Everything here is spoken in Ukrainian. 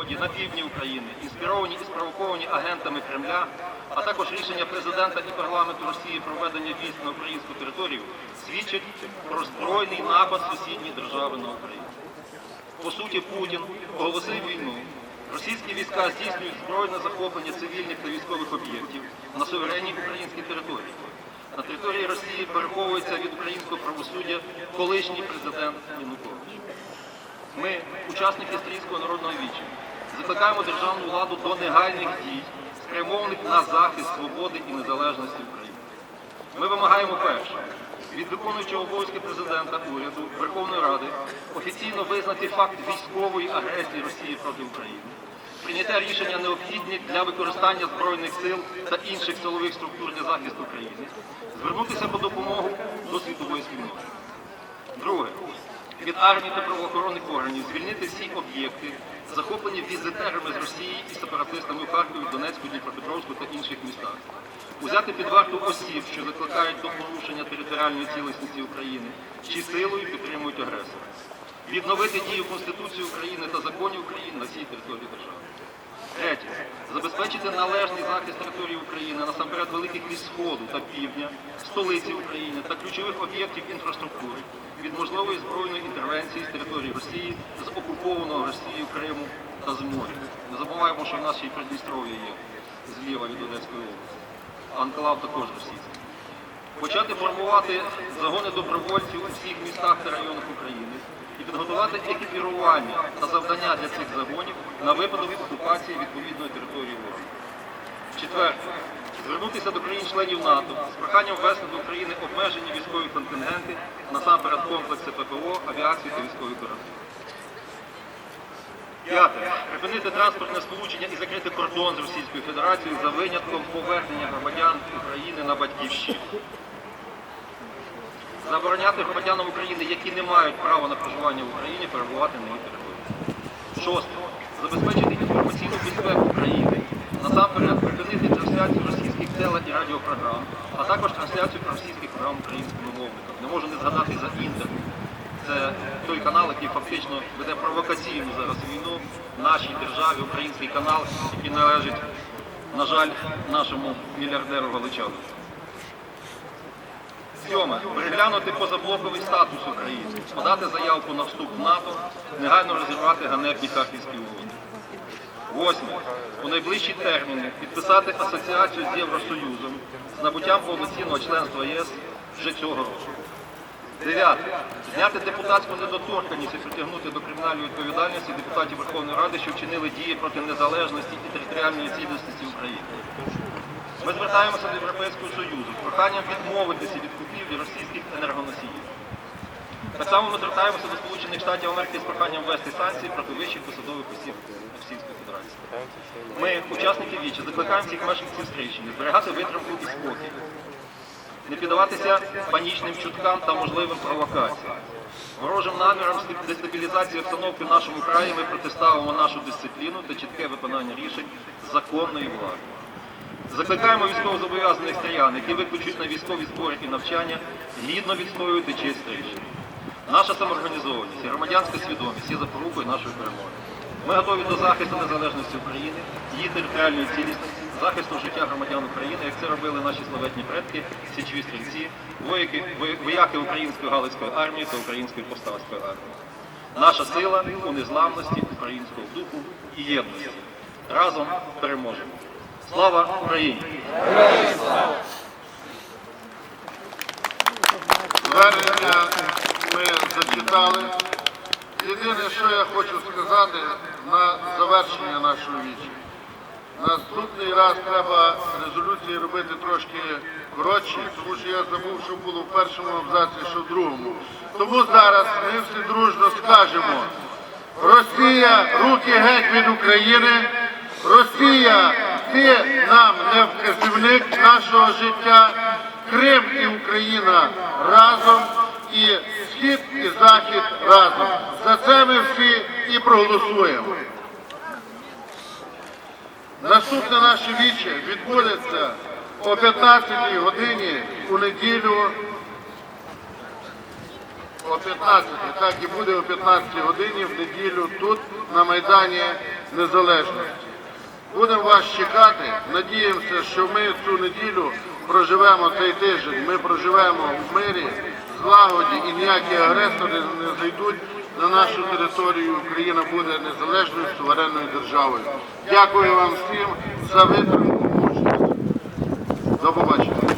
сході на півдні України, інспіровані і спровоковані агентами Кремля, а також рішення президента і парламенту Росії про введення військ на українську територію, свідчать про збройний напад сусідньої держави на Україну. По суті, Путін оголосив війну. Російські війська здійснюють збройне захоплення цивільних та військових об'єктів на суверенній українській території. На території Росії переховується від українського правосуддя колишній президент Янукович. Ми, учасники Стрійського народного віча, закликаємо державну владу до негайних дій, спрямованих на захист свободи і незалежності України. Ми вимагаємо перше від виконуючого обов'язки президента уряду Верховної Ради офіційно визнати факт військової агресії Росії проти України, прийняття рішення необхідні для використання збройних сил та інших силових структур для захисту України, звернутися по допомогу до світової спільноти. Друге. Від армії та правоохоронних органів звільнити всі об'єкти, захоплені візитерами з Росії і сепаратистами в Харкові, Донецьку, Дніпропетровську та інших містах. Узяти під варту осіб, що закликають до порушення територіальної цілісності України, чи силою підтримують агресора. Відновити дію Конституції України та законів України на всій території держави. Третє. Забезпечити належний захист території України, насамперед великих міст Сходу та Півдня, столиці України та ключових об'єктів інфраструктури від можливої збройної інтервенції з території Росії, з окупованого Росією Криму та з моря. Не забуваємо, що в нас ще й Придністров'я є зліва від Одеської області. Анклав також російський. Почати формувати загони добровольців у всіх містах та районах України і підготувати екіпірування та завдання для цих загонів на випадок окупації відповідної території ворога. Четверте. Звернутися до країн-членів НАТО з проханням ввести до України обмежені військові контингенти, насамперед комплекси ППО, авіацію та військові корабли. П'яте. Припинити транспортне сполучення і закрити кордон з Російською Федерацією за винятком повернення громадян України на батьківщину. Забороняти громадянам України, які не мають права на проживання в Україні, перебувати на її території. Шосте. Забезпечити інформаційну безпеку України. Насамперед припинити трансляцію російських теле і радіопрограм, а також трансляцію російських програм українськими мовниками. Не можу не згадати за інтер. Це той канал, який фактично веде провокаційну зараз війну в нашій державі, український канал, який належить, на жаль, нашому мільярдеру Галичану. Сьоме. Переглянути позаблоковий статус України, подати заявку на вступ в НАТО, негайно розірвати ганебні харківські угоди. Восьме. У найближчі терміни підписати асоціацію з Євросоюзом з набуттям повноцінного членства ЄС вже цього року. Дев'яте. Зняти депутатську недоторканність і притягнути до кримінальної відповідальності депутатів Верховної Ради, що вчинили дії проти незалежності і територіальної цілісності України. Ми звертаємося до Європейського Союзу з проханням відмовитися від купівлі російських енергоносіїв. Так само ми звертаємося до Сполучених Штатів Америки з проханням ввести санкції проти вищих посадових осіб Російської Федерації. Ми, учасники вічі, закликаємо всіх мешканців Стрийщини зберігати витримку і спокій, не піддаватися панічним чуткам та можливим провокаціям. Ворожим намірам дестабілізації обстановки в нашому краї ми протиставимо нашу дисципліну та чітке виконання рішень законної влади. Закликаємо військовозобов'язаних стріян, які виключуть на військові збори і навчання, гідно відстоювати честь Стрийщини. Наша самоорганізованість і громадянська свідомість є запорукою нашої перемоги. Ми готові до захисту незалежності України, її територіальної цілісності, захисту життя громадян України, як це робили наші славетні предки, січові стрільці, вояки, вояки української галицької армії та української повстанської армії. Наша сила у незламності українського духу і єдності. Разом переможемо. Слава Україні! Звернення ми зачитали. Єдине, що я хочу сказати на завершення нашого вічі. Наступний раз треба резолюції робити трошки коротші, тому що я забув, що було в першому абзаці, що в другому. Тому зараз ми всі дружно скажемо, Росія, руки геть від України, Росія, ти нам не вказівник нашого життя, Крим і Україна разом, і Схід і Захід разом. За це ми всі і проголосуємо. Наступне наше віче відбудеться о 15-й годині у неділю о 15, так і буде о 15 годині в неділю тут, на Майдані Незалежності. Будемо вас чекати. Надіємося, що ми цю неділю проживемо цей тиждень. Ми проживемо в мирі, злагоді і ніякі агресори не зайдуть на нашу територію. Україна буде незалежною суверенною державою. Дякую вам всім за витримку. До побачення.